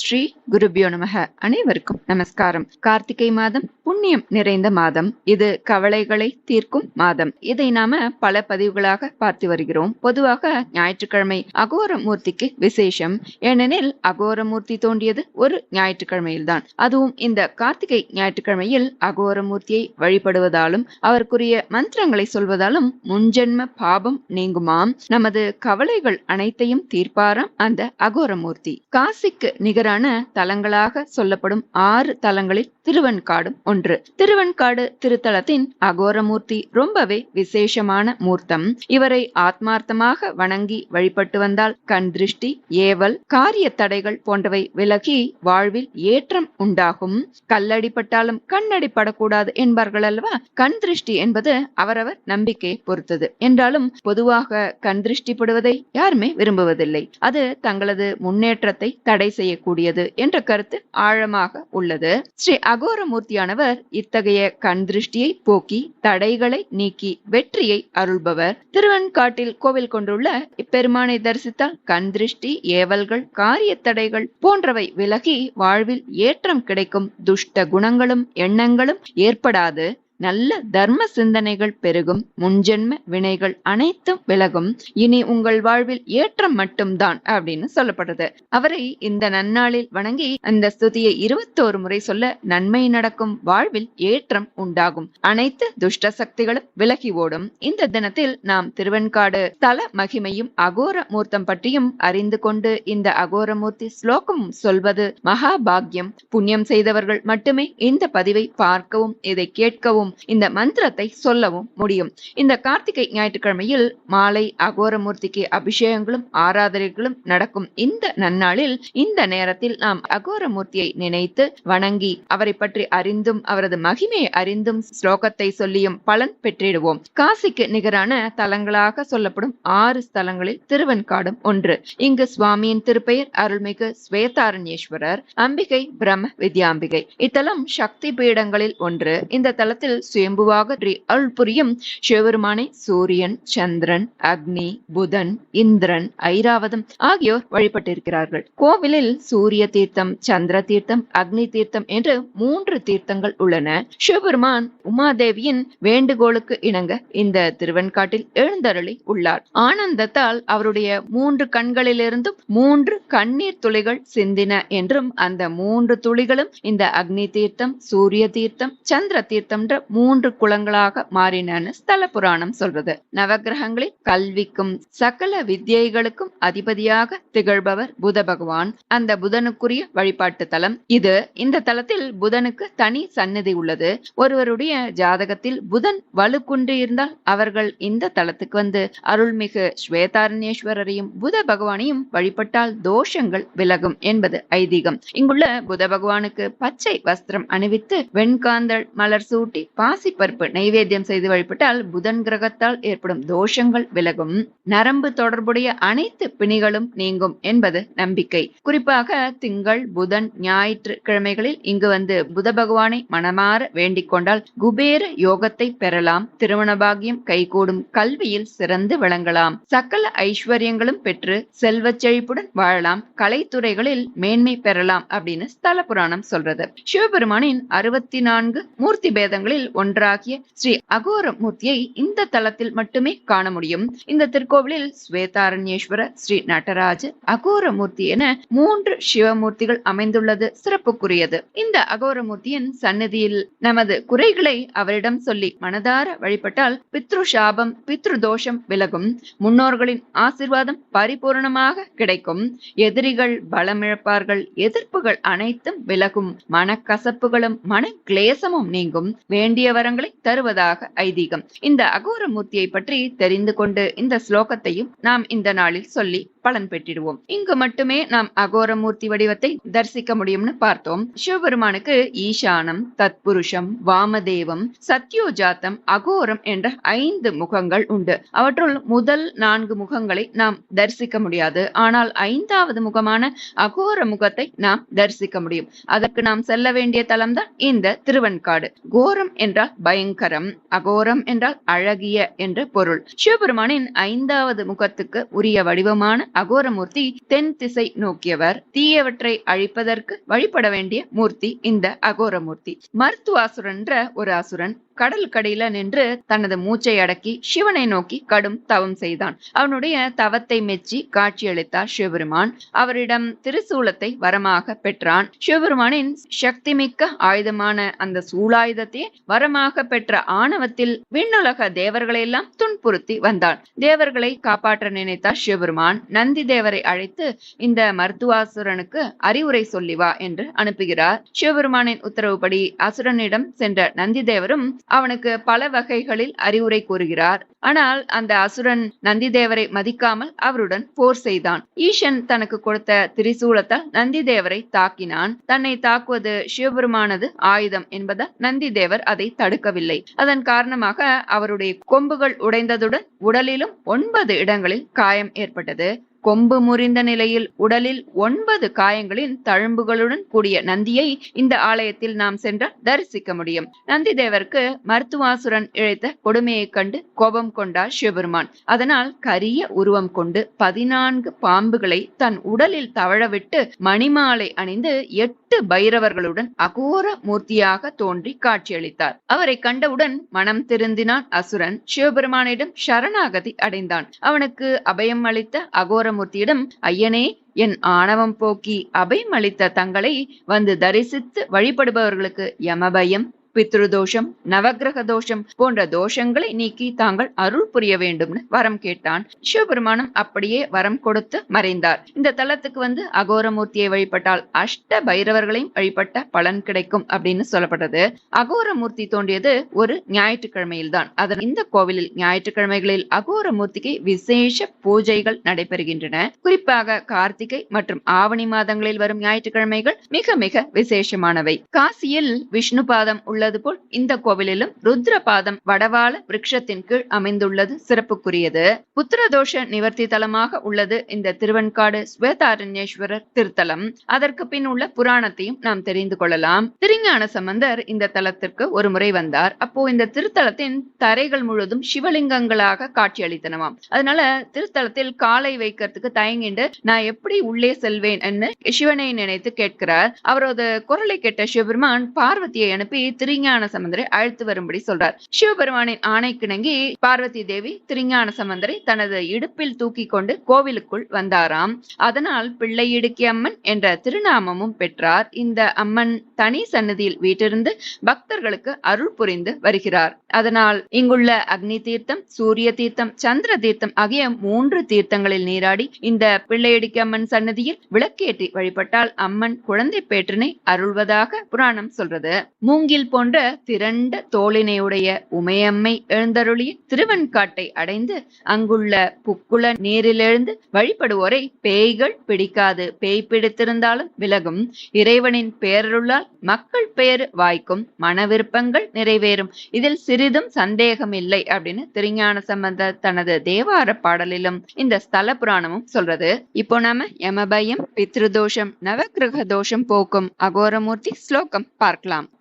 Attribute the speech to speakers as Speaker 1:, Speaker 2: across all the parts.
Speaker 1: ஸ்ரீ குருபியோ நமக. அனைவருக்கும் நமஸ்காரம். கார்த்திகை மாதம் புண்ணியம் நிறைந்த மாதம். இது கவலைகளை தீர்க்கும் மாதம். இதை நாம பல பதிவுகளாக பார்த்து வருகிறோம். பொதுவாக ஞாயிற்றுக்கிழமை அகோரமூர்த்திக்கு விசேஷம். ஏனெனில் அகோரமூர்த்தி தோன்றியது ஒரு ஞாயிற்றுக்கிழமையில்தான். அதுவும் இந்த கார்த்திகை ஞாயிற்றுக்கிழமையில் அகோரமூர்த்தியை வழிபடுவதாலும் அவருக்குரிய மந்திரங்களை சொல்வதாலும் முன்ஜென்ம பாபம் நீங்குமாம். நமது கவலைகள் அனைத்தையும் தீர்ப்பாராம் அந்த அகோரமூர்த்தி. காசிக்கு நிகரான தலங்களாக சொல்லப்படும் ஆறு தலங்களில் திருவன்காடும் ஒன்று. திருவன்காடு திருத்தலத்தின் அகோரமூர்த்தி ரொம்பவே விசேஷமான மூர்த்தம். இவரை ஆத்மார்த்தமாக வணங்கி வழிபட்டு வந்தால் கண் திருஷ்டி ஏவல் காரிய தடைகள் போன்றவை விலகி வாழ்வில் ஏற்றம் உண்டாகும். கல்லடிப்பட்டாலும் கண்ணடிப்படக்கூடாது என்பார்கள் அல்லவா? கண் திருஷ்டி என்பது அவரவர் நம்பிக்கை பொறுத்தது. என்றாலும் பொதுவாக கண் திருஷ்டி படுவதை யாருமே விரும்புவதில்லை. அது தங்களது முன்னேற்றத்தை தடை இருக்கக்கூடியது என்ற கருத்து ஆழமாக உள்ளது. ஸ்ரீ அகோரமூர்த்தியானவர் இத்தகைய கண் திருஷ்டியை போக்கி தடைகளை நீக்கி வெற்றியை அருள்பவர். திருவன்காட்டில் கோவில் கொண்டுள்ள இப்பெருமானை தரிசித்தால் கண் திருஷ்டி ஏவல்கள் காரிய தடைகள் போன்றவை விலகி வாழ்வில் ஏற்றம் கிடைக்கும் துஷ்ட குணங்களும் எண்ணங்களும் ஏற்படாது. நல்ல தர்ம சிந்தனைகள் பெருகும் முன்ஜென்ம வினைகள் அனைத்தும் விலகும். இனி உங்கள் வாழ்வில் ஏற்றம் மட்டும்தான் அப்படின்னு சொல்லப்படுது. அவரை இந்த நன்னாளில் வணங்கி அந்த ஸ்துதியை இருபத்தோரு முறை சொல்ல நன்மை நடக்கும் வாழ்வில் ஏற்றம் உண்டாகும். அனைத்து துஷ்ட சக்திகளும் விலகி ஓடும். இந்த தினத்தில் நாம் திருவெண்காடு தல மகிமையும் அகோர மூர்த்தம் பற்றியும் அறிந்து கொண்டு இந்த அகோரமூர்த்தி ஸ்லோகம் சொல்வது மகாபாகியம். புண்ணியம் செய்தவர்கள் மட்டுமே இந்த பதிவை பார்க்கவும் இதை கேட்கவும் இந்த மந்திரத்தை சொல்லவும் முடியும். இந்த கார்த்திகை ஞாயிற்றுக்கிழமையில் மாலை அகோரமூர்த்திக்கு அபிஷேகங்களும் ஆராதனைகளும் நடக்கும். இந்த நன்னாளில் இந்த நேரத்தில் நாம் அகோரமூர்த்தியை நினைத்து வணங்கி அவரை பற்றி அறிந்தும் அவரது மகிமையை அறிந்தும் ஸ்லோகத்தை சொல்லியும் பலன் பெற்றிடுவோம். காசிக்கு நிகரான தலங்களாக சொல்லப்படும் ஆறு ஸ்தலங்களில் திருவன்காடும் ஒன்று. இங்கு சுவாமியின் திருப்பெயர் அருள்மிகு ஸ்வேதாரண்யேஸ்வரர் அம்பிகை பிரம்ம வித்யாம்பிகை. இத்தலம் சக்தி பீடங்களில் ஒன்று. இந்த தலத்தில் சுயம்புவாக அருள்புரியும் சிவபெருமானை சூரியன் சந்திரன் அக்னி புதன் இந்திரன் ஐராவதம் ஆகியோர் வழிபட்டிருக்கிறார்கள். கோவிலில் சூரிய தீர்த்தம் சந்திர தீர்த்தம் அக்னி தீர்த்தம் என்று மூன்று தீர்த்தங்கள் உள்ளன. சிவபெருமான் உமாதேவியின் வேண்டுகோளுக்கு இணங்க இந்த திருவெண்காட்டில் எழுந்தருளி உள்ளார். ஆனந்தத்தால் அவருடைய மூன்று கண்களிலிருந்தும் மூன்று கண்ணீர் துளிகள் சிந்தின என்றும் அந்த மூன்று துளிகளும் இந்த அக்னி தீர்த்தம் சூரிய தீர்த்தம் சந்திர தீர்த்தம் மூன்று குளங்களாக மாறினன்னு ஸ்தல புராணம் சொல்றது. நவகிரகங்களில் கல்விக்கும் சகல வித்யைகளுக்கும் அதிபதியாக திகழ்பவர் புத பகவான். அந்த புதனுக்குரிய வழிபாட்டு தலம் இது. இந்த தலத்தில் புதனுக்கு தனி சன்னதி உள்ளது. ஒருவருடைய ஜாதகத்தில் புதன் வலுக்குன்று இருந்தால் அவர்கள் இந்த தலத்துக்கு வந்து அருள்மிகு ஸ்வேதாரண்யேஸ்வரரையும் புத பகவானையும் வழிபட்டால் தோஷங்கள் விலகும் என்பது ஐதீகம். இங்குள்ள புத பகவானுக்கு பச்சை வஸ்திரம் அணிவித்து வெண்காந்தள் மலர் சூட்டி பாசிப்பருப்பு நைவேத்தியம் செய்து வழிபட்டால் புதன் கிரகத்தால் ஏற்படும் தோஷங்கள் விலகும். நரம்பு தொடர்புடைய அனைத்து பிணிகளும் நீங்கும் என்பது நம்பிக்கை. குறிப்பாக திங்கள் புதன் ஞாயிற்று கிழமைகளில் இங்கு வந்து புத பகவானை மனமாற வேண்டிக் கொண்டால் குபேர யோகத்தை பெறலாம். திருமண பாகியம் கைகூடும் கல்வியில் சிறந்து விளங்கலாம். சகல ஐஸ்வர்யங்களும் பெற்று செல்வ செழிப்புடன் வாழலாம். கலைத்துறைகளில் மேன்மை பெறலாம் அப்படின்னு ஸ்தல புராணம் சொல்றது. சிவபெருமானின் அறுபத்தி நான்கு மூர்த்தி பேதங்களில் ஒன்றாகிய ஸ்ரீ அகோர மூர்த்தியை இந்த தலத்தில் மட்டுமே காண முடியும். இந்த திருக்கோவிலில் ஸ்வேதாரண்யேஸ்வர ஸ்ரீ நடராஜ அகோர மூர்த்தி என மூன்று சிவமூர்த்திகள் அமைந்துள்ளது சிறப்புக்குரியது. இந்த அகோரமூர்த்தியின் சன்னதியில் நமது குறைகளை அவரிடம் சொல்லி மனதார வழிபட்டால் பித்ரு சாபம் பித்ரு தோஷம் விலகும். முன்னோர்களின் ஆசிர்வாதம் பரிபூர்ணமாக கிடைக்கும். எதிரிகள் பலமிழப்பார்கள். எதிர்ப்புகள் அனைத்தும் விலகும். மனக்கசப்புகளும் மன கிளேசமும் நீங்கும். வேண்டிய வேண்டிய வரங்களை தருவதாக ஐதீகம். இந்த அகோர மூர்த்தியை பற்றி தெரிந்து கொண்டு இந்த ஸ்லோகத்தையும் நாம் இந்த நாளில் சொல்லி பலன் பெற்றிடுவோம். இங்கு மட்டுமே நாம் அகோரமூர்த்தி வடிவத்தை தரிசிக்க முடியும்னு பார்த்தோம். சிவபெருமானுக்கு ஈசானம் தத்புருஷம் வாமதேவம் சத்யோஜாத்தம் அகோரம் என்ற ஐந்து முகங்கள் உண்டு. அவற்றுள் முதல் நான்கு முகங்களை நாம் தரிசிக்க முடியாது. ஆனால் ஐந்தாவது முகமான அகோர முகத்தை நாம் தரிசிக்க முடியும். அதற்கு நாம் செல்ல வேண்டிய தலம்தான் இந்த திருவன்காடு. கோரம் என்றால் பயங்கரம் அகோரம் என்றால் அழகிய என்று பொருள். சிவபெருமானின் ஐந்தாவது முகத்துக்கு உரிய வடிவமான அகோரமூர்த்தி தென் திசை நோக்கியவர். தீயவற்றை அழிப்பதற்கு வழிபட வேண்டிய மூர்த்தி இந்த அகோரமூர்த்தி. மருத்துவாசுரன் என்ற ஒரு அசுரன். கடல் கடையில நின்று தனது மூச்சை அடக்கி சிவனை நோக்கி கடும் தவம் செய்தான். அவனுடைய தவத்தை மெச்சி காட்சியளித்தார் சிவபெருமான். அவரிடம் திருசூலத்தை வரமாக பெற்றான். சிவபெருமானின் சக்தி மிக்க ஆயுதமான அந்த சூலாயுதத்தை வரமாக பெற்ற ஆணவத்தில் விண்ணுலக தேவர்களை எல்லாம் துன்புறுத்தி வந்தான். தேவர்களை காப்பாற்ற நினைத்தார் சிவபெருமான். நந்தி தேவரை அழைத்து இந்த மருத்துவாசுரனுக்கு அறிவுரை சொல்லி வா என்று அனுப்புகிறார். சிவபெருமானின் உத்தரவுப்படி அசுரனிடம் சென்ற நந்தி தேவரும் அவனுக்கு பல வகைகளில் அறிவுரை கூறுகிறார். ஆனால் அந்த அசுரன் நந்திதேவரை மதிக்காமல் அவருடன் போர் செய்தான். ஈசன் தனக்கு கொடுத்த திரிசூலத்தால் நந்திதேவரை தாக்கினான். தன்னை தாக்குவது சிவபெருமானது ஆயுதம் என்பதால் நந்திதேவர் அதை தடுக்கவில்லை. அதன் காரணமாக அவருடைய கொம்புகள் உடைந்ததுடன் உடலிலும் ஒன்பது இடங்களில் காயம் ஏற்பட்டது. கொம்பு முறிந்த நிலையில் உடலில் ஒன்பது காயங்களின் தழும்புகளுடன் கூடிய நந்தியை இந்த ஆலயத்தில் நாம் சென்றால் தரிசிக்க முடியும். நந்தி தேவருக்கு மருத்துவாசுரன் இழைத்த கொடுமையைக் கண்டு கோபம் கொண்டார் சிவபெருமான். அதனால் கரிய உருவம் கொண்டு பதினான்கு பாம்புகளை தன் உடலில் தவழவிட்டு மணிமாலை அணிந்து எட்டு பைரவர்களுடன் அகோர மூர்த்தியாக தோன்றி காட்சியளித்தார். அவரை கண்டவுடன் மனம் திருந்தினான் அசுரன். சிவபெருமானிடம் சரணாகதி அடைந்தான். அவனுக்கு அபயம் அளித்த அகோர சுந்தரமூர்த்தியிடம் ஐயனே என் ஆணவம் போக்கி அபயம் அளித்த தங்களை வந்து தரிசித்து வழிபடுபவர்களுக்கு யமபயம். பித்ருதோஷம் நவகிரக தோஷம் போன்ற தோஷங்களை நீக்கி தாங்கள் அருள் புரிய வேண்டும்னு வரம் கேட்டான். சிவபெருமானும் அப்படியே வரம் கொடுத்து மறைந்தார். இந்த தலத்துக்கு வந்து அகோரமூர்த்தியை வழிபட்டால் அஷ்ட பைரவர்களையும் வழிபட்ட பலன் கிடைக்கும் அப்படின்னு சொல்லப்பட்டது. அகோரமூர்த்தி தோன்றியது ஒரு ஞாயிற்றுக்கிழமையில் தான் அதன் இந்த கோவிலில் ஞாயிற்றுக்கிழமைகளில் அகோரமூர்த்திக்கு விசேஷ பூஜைகள் நடைபெறுகின்றன. குறிப்பாக கார்த்திகை மற்றும் ஆவணி மாதங்களில் வரும் ஞாயிற்றுக்கிழமைகள் மிக மிக விசேஷமானவை. காசியில் விஷ்ணு பாதம் உள்ள உள்ளது போல் இந்த கோவிலிலும் ருத்ரபாதம் வடவாள விரக்ஷத்தின் கீழ் அமைந்துள்ளது சிறப்புக்குரியது. புத்திரதோஷ நிவர்த்தி தலமாக உள்ளது இந்த திருவன்காடு ஸ்வேதாரண்யேஸ்வரர் திருத்தலம். அதற்கு பின் உள்ள புராணத்தையும் நாம் தெரிந்து கொள்ளலாம். திருஞான சம்பந்தர் இந்த தலத்திற்கு ஒரு முறை வந்தார். அப்போ இந்த திருத்தலத்தின் தரைகள் முழுவதும் சிவலிங்கங்களாக காட்சியளித்தனவாம் அதனால திருத்தலத்தில் காலை வைக்கிறதுக்கு தயங்கிண்டு நான் எப்படி உள்ளே செல்வேன் என்று சிவனை நினைத்து கேட்கிறார். அவரது குரலை கேட்ட சிவபெருமான் பார்வதியை அனுப்பி திருஞான சம்பந்தரை அழைத்து வரும்படி சொல்றார். சிவபெருமானின் ஆணை கிணங்கி பார்வதி தேவி திருஞான சம்பந்தரை தனது இடுப்பில் தூக்கி கொண்டு கோவிலுக்குள் வந்தாராம். அதனால் பிள்ளை இடுக்கி அம்மன் என்ற திருநாமமும் பெற்றார். இந்த அம்மன் தனி சன்னதியில் வீட்டிருந்து பக்தர்களுக்கு அருள் புரிந்து வருகிறார். அதனால் இங்குள்ள அக்னி தீர்த்தம் சூரிய தீர்த்தம் சந்திர தீர்த்தம் ஆகிய மூன்று தீர்த்தங்களில் நீராடி இந்த பிள்ளையடிக்கு அம்மன் சன்னதியில் விளக்கேற்றி வழிபட்டால் அம்மன் குழந்தை பேற்றினை அருள்வதாக புராணம் சொல்றது. மூங்கில் கொண்ட திரண்ட தோளினையுடைய உமையம்மை எழுந்தருளிய திருவன்காட்டை அடைந்து அங்குள்ள புக்குள நீரிலெழுந்து வழிபடுவோரை பேய்கள் பிடிக்காது. பேய் பிடித்திருந்தாலும் விலகும். இறைவனின் பேரருளால் மக்கள் பெயர் வாய்க்கும் மன விருப்பங்கள் நிறைவேறும். இதில் சிறிதும் சந்தேகம் இல்லை அப்படின்னு திருஞான சம்பந்த தனது தேவார பாடலிலும் இந்த ஸ்தல புராணமும் சொல்றது. இப்போ நாம யமபயம் பித்ருதோஷம் நவகிரக தோஷம் போக்கும் அகோரமூர்த்தி ஸ்லோகம் பார்க்கலாம்.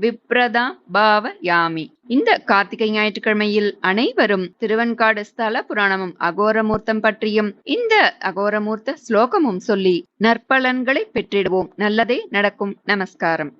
Speaker 1: விப்ரதா பாவயாமி. பாவ யாமி இந்த கார்த்திகை ஞாயிற்றுக்கிழமையில் அனைவரும் திருவன்காடு ஸ்தல புராணமும் அகோரமூர்த்தம் பற்றியும் இந்த அகோரமூர்த்த ஸ்லோகமும் சொல்லி நற்பலன்களை பெற்றிடுவோம். நல்லதே நடக்கும். நமஸ்காரம்.